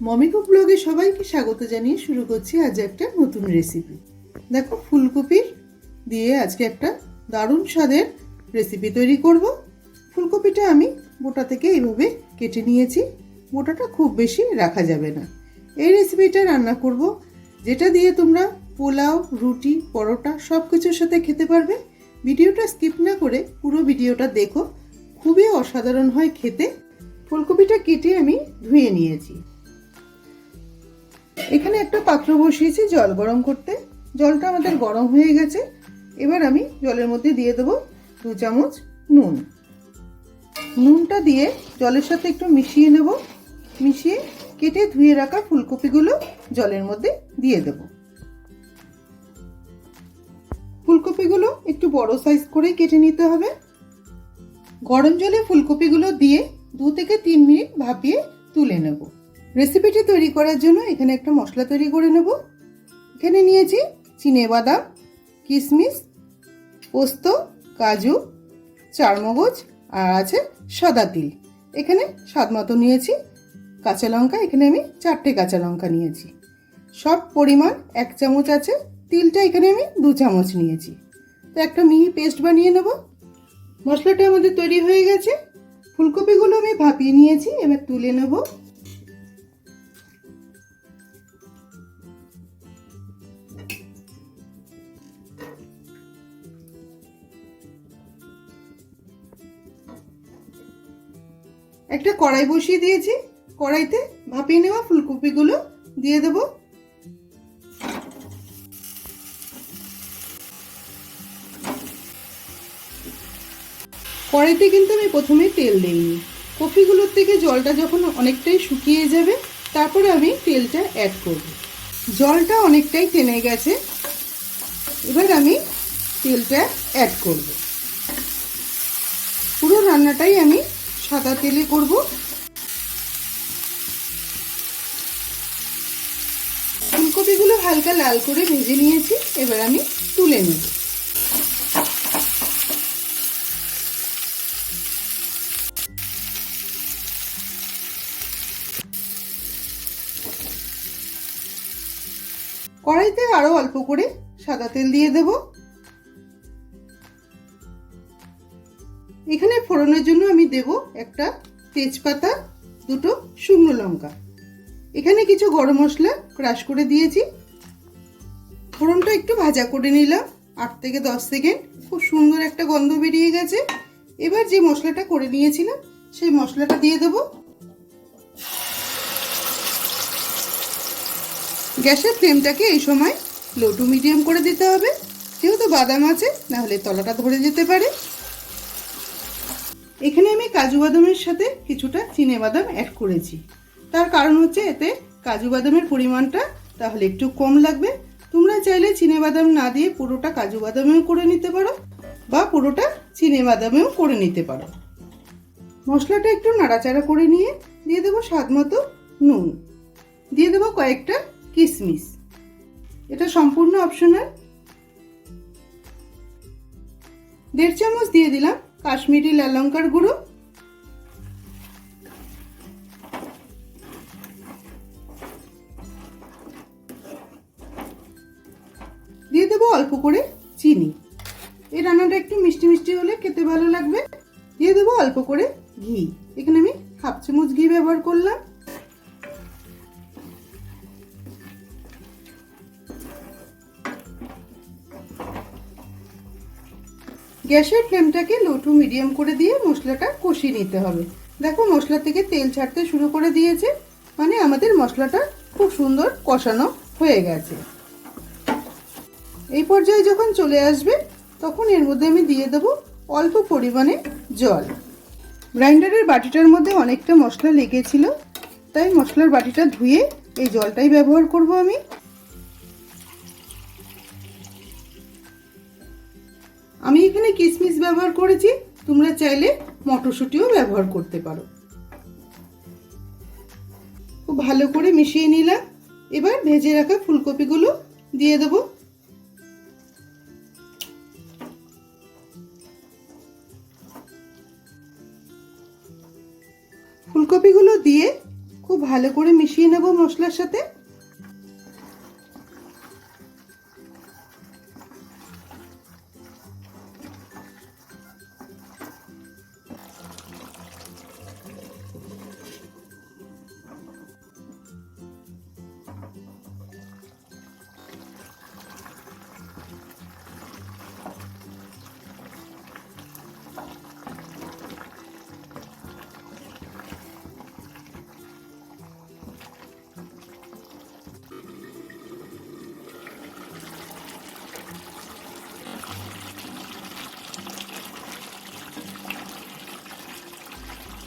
মমিকো ব্লগে সবাইকে স্বাগত জানিয়ে শুরু করছি আজ একটা নতুন রেসিপি দেখো ফুলকপির দিয়ে আজকে একটা দারুণ স্বাদের রেসিপি তৈরি করব। ফুলকপিটা আমি বোটা থেকে এইভাবে কেটে নিয়েছি। বোটাটা খুব বেশি রাখা যাবে না। এই রেসিপিটা রান্না করব, যেটা দিয়ে তোমরা পোলাও, রুটি, পরোটা সব কিছুর সাথে খেতে পারবে। ভিডিওটা স্কিপ না করে পুরো ভিডিওটা দেখো। খুবই অসাধারণ হয় খেতে। ফুলকপিটা কেটে আমি ধুয়ে নিয়েছি। এখানে একটা পাত্র বসিয়েছি, জল গরম করতে। জলটা আমাদের গরম হয়ে গেছে। এবার আমি জলের মধ্যে দিয়ে দেবো দু চামচ নুন। নুনটা দিয়ে জলের সাথে একটু মিশিয়ে নেব। মিশিয়ে কেটে ধুয়ে রাখা ফুলকপিগুলো জলের মধ্যে দিয়ে দেব। ফুলকপিগুলো একটু বড় সাইজ করে কেটে নিতে হবে। গরম জলে ফুলকপিগুলো দিয়ে দু থেকে তিন মিনিট ভাপিয়ে তুলে নেব। রেসিপিটি তৈরি করার জন্য এখানে একটা মশলা তৈরি করে নেব। এখানে নিয়েছি চিনে বাদাম কিশমিশ পোস্ত, কাজু, চারমগজ আর আছে সাদা তিল। এখানে স্বাদ মতো নিয়েছি। কাঁচা লঙ্কা, এখানে আমি চারটে কাঁচা লঙ্কা নিয়েছি। সব পরিমাণ এক চামচ আছে, তিলটা এখানে আমি দু চামচ নিয়েছি। তো একটা মিহি পেস্ট বানিয়ে নেব। মশলাটা আমাদের তৈরি হয়ে গেছে। ফুলকপিগুলো আমি ভাপিয়ে নিয়েছি, এবার তুলে নেব। একটা কড়াই বসিয়ে দিয়েছি। কড়াইতে ভাপিয়ে নেওয়া ফুলকপিগুলো দিয়ে দেবো। কড়াইতে কিন্তু আমি প্রথমে তেল দিইনি। কফিগুলোর থেকে জলটা যখন অনেকটাই শুকিয়ে যাবে, তারপরে আমি তেলটা অ্যাড করব। জলটা অনেকটাই টেনে গেছে। এবার আমি তেলটা অ্যাড করব। পুরো রান্নাটাই আমি সাদা তেলে করব। ফুলকপিগুলো হালকা লাল করে ভেজে নিয়েছি, এবার আমি তুলে নেব। কড়াইতে আরও অল্প করে সাদা তেল দিয়ে দেব। এখানে ফোড়নের জন্য আমি দেব একটা তেজপাতা, দুটো শুকনো লঙ্কা। এখানে কিছু গরম মশলা ক্রাশ করে দিয়েছি। ফোড়নটা একটু ভাজা করে নিলাম। আট থেকে দশ সেকেন্ড। খুব সুন্দর একটা গন্ধ বেরিয়ে গেছে। এবার যে মশলাটা করে নিয়েছিলাম, সেই মশলাটা দিয়ে দেবো। গ্যাসের ফ্লেমটাকে এই সময় লো টু মিডিয়াম করে দিতে হবে। যেহেতু বাদাম আছে, নাহলে তলাটা ধরে যেতে পারে। এখানে আমি কাজু বাদামের সাথে কিছুটা চিনে বাদাম অ্যাড করেছি। তার কারণ হচ্ছে এতে কাজু বাদামের পরিমাণটা তাহলে একটু কম লাগবে। তোমরা চাইলে চিনে বাদাম না দিয়ে পুরোটা কাজু বাদামেও করে নিতে পারো বা পুরোটা চিনে বাদামেও করে নিতে পারো। মশলাটা একটু নাড়াচাড়া করে নিয়ে দিয়ে দেবো স্বাদ মতো নুন। দিয়ে দেবো কয়েকটা কিশমিশ এটা সম্পূর্ণ অপশনাল দেড় চামচ দিয়ে দিলাম কাশ্মীরি লাল লঙ্কার গুঁড়ো। দিয়ে দেবো অল্প করে চিনি। এই রান্নাটা একটু মিষ্টি মিষ্টি হলে খেতে ভালো লাগবে। দিয়ে দেবো অল্প করে ঘি। এখানে আমি হাফ চামচ ঘি ব্যবহার করলাম। গ্যাসের ফ্লেমটাকে লো টু মিডিয়াম করে দিয়ে মশলাটা কষিয়ে নিতে হবে। দেখো, মশলা থেকে তেল ছাড়তে শুরু করে দিয়েছে। মানে আমাদের মশলাটা খুব সুন্দর কষানো হয়ে গেছে। এই পর্যায়ে যখন চলে আসবে, তখন এর মধ্যে আমি দিয়ে দেবো অল্প পরিমাণে জল। গ্রাইন্ডারের বাটিটার মধ্যে অনেকটা মশলা লেগেছিল, তাই মশলার বাটিটা ধুয়ে এই জলটাই ব্যবহার করব আমি। কিশমিশ ব্যবহার করেছি, তোমরা চাইলে মটরশুঁটিও ব্যবহার করতে পারো। খুব ভালো করে মিশিয়ে নিলাম। এবার ভেজে রাখা ফুলকপিগুলো দিয়ে দেব। ফুলকপিগুলো দিয়ে খুব ভালো করে মিশিয়ে নেব মশলার সাথে।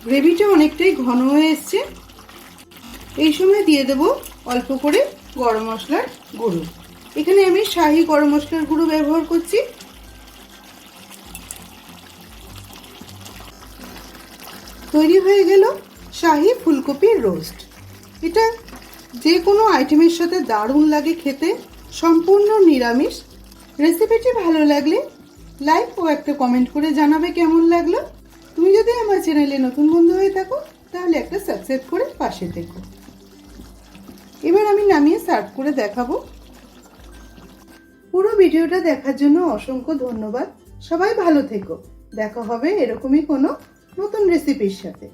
গ্রেভিটা অনেকটাই ঘন হয়ে এসছে। এই সময় দিয়ে দেব অল্প করে গরম মশলার গুঁড়ো। এখানে আমি শাহি গরম মশলার গুঁড়ো ব্যবহার করছি। তৈরি হয়ে গেল শাহি ফুলকপির রোস্ট। এটা যে কোনো আইটেমের সাথে দারুণ লাগে খেতে, সম্পূর্ণ নিরামিষ। রেসিপিটি ভালো লাগলে লাইক ও একটা কমেন্ট করে জানাবে কেমন লাগল। তুমি যদি আমার চ্যানেলে নতুন বন্ধু হয়ে থাকো, তাহলে একটা সাবস্ক্রাইব করে পাশে থেকো। এবার আমি নামিয়ে সার্ভ করে দেখাবো। পুরো ভিডিওটা দেখার জন্য অসংখ্য ধন্যবাদ। সবাই ভালো থেকো। দেখা হবে এরকমই কোনো নতুন রেসিপির সাথে।